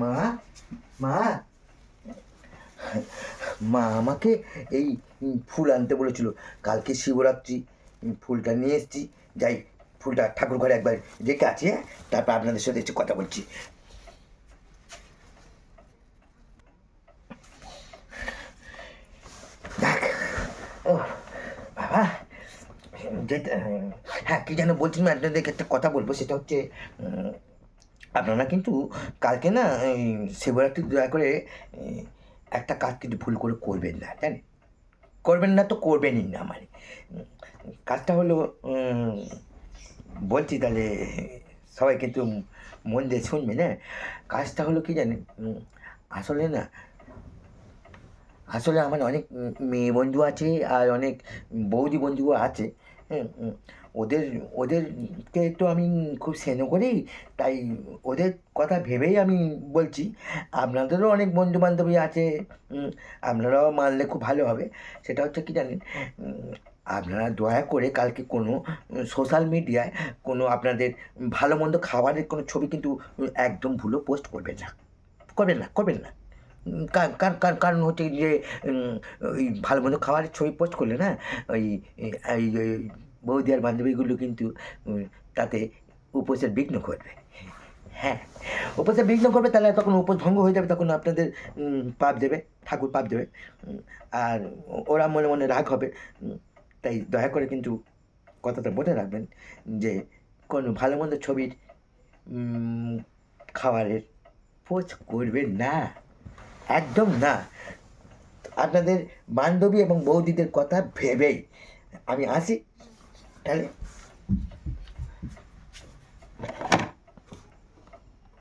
মা মা। মা আমাকে এই ফুল আনতে বলেছিল। কালকে শিবরাত্রি ফুলটা নিয়ে এসেছি। যাই, ফুলটা ঠাকুর ঘরে একবার রেখে আছে হ্যাঁ? তারপর আপনাদের সাথে একটু কথা বলছি। হ্যাঁ কি যেন বলছিলাম আপনাদেরকে একটা কথা বলব। সেটা হচ্ছে আপনারা কিন্তু কালকে না শিবরাত্রি দয়া করে একটা কাজ কিন্তু ভুল করে করবেন না, জানেন? করবেন না তো করবেনই না মানে। কাজটা হলো বলছি তাহলে, সবাই কিন্তু মন দিয়ে শুনবে না কাজটা হলো কি জানেন আসলে না, আসলে আমার অনেক মেয়ে বন্ধু আছে আর অনেক বৌদি বন্ধুও আছে। হ্যাঁ ওদের ওদেরকে তো আমি খুব স্নেহ করি, তাই ওদের কথা ভেবেই আমি বলছি। আপনাদেরও অনেক বন্ধু বান্ধবী আছে আপনারাও মানলে খুব ভালো হবে, সেটা হচ্ছে কি জানেন আপনারা দয়া করে কালকে কোনো সোশ্যাল মিডিয়ায় কোনো আপনাদের ভালো মন্দ খাবারের কোনো ছবি কিন্তু একদম ভুলো পোস্ট করবেন না। করবেন না করবেন না। কারণ হচ্ছে যে ওই ভালো মন্দ খাবারের ছবি পোস্ট করলে না, ওই, এই বৌদি আর বান্ধবীগুলো কিন্তু তাতে উপোসের বিঘ্ন করবে হ্যাঁ উপোসের বিঘ্ন করবে তাহলে তখন উপোস ভঙ্গ হয়ে যাবে, তখন আপনাদের পাপ দেবে, ঠাকুর পাপ দেবে আর ওরা মনে মনে রাগ হবে তাই দয়া করে কিন্তু কথাটা মনে রাখবেন যে, কোনো ভালো মন্দ ছবির খাবারের পোস্ট করবেন না। একদম না। আপনাদের বান্ধবী এবং বৌদিদের কথা ভেবেই আমি আসি। তাহলে